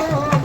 了。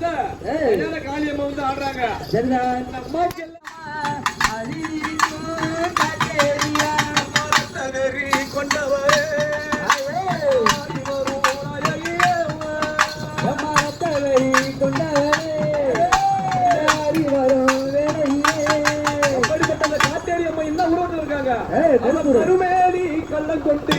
வந்து காளியம்மா வந்து ஆடுறாங்க. சரிதான் கொண்டவர் அப்படிப்பட்ட காட்டேரி அம்மா என்ன உருவத்தில் இருக்காங்க. கள்ளம் கொண்டு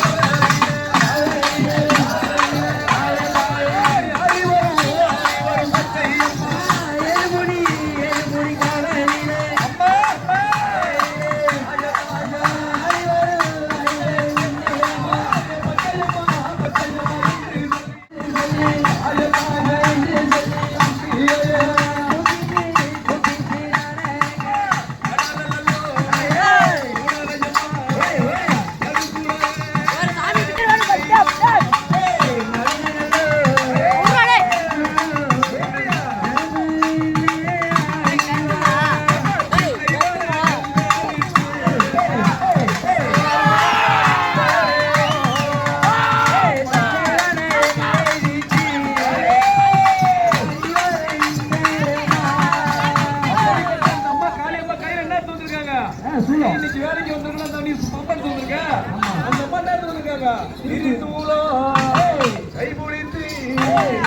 வந்திருக்காங்க. இன்னைக்கு வேலைக்கு வந்திருக்கா தண்ணி பம்பா எடுத்து வந்திருக்கேன் அந்த பம்பா எடுத்து வந்திருக்காங்க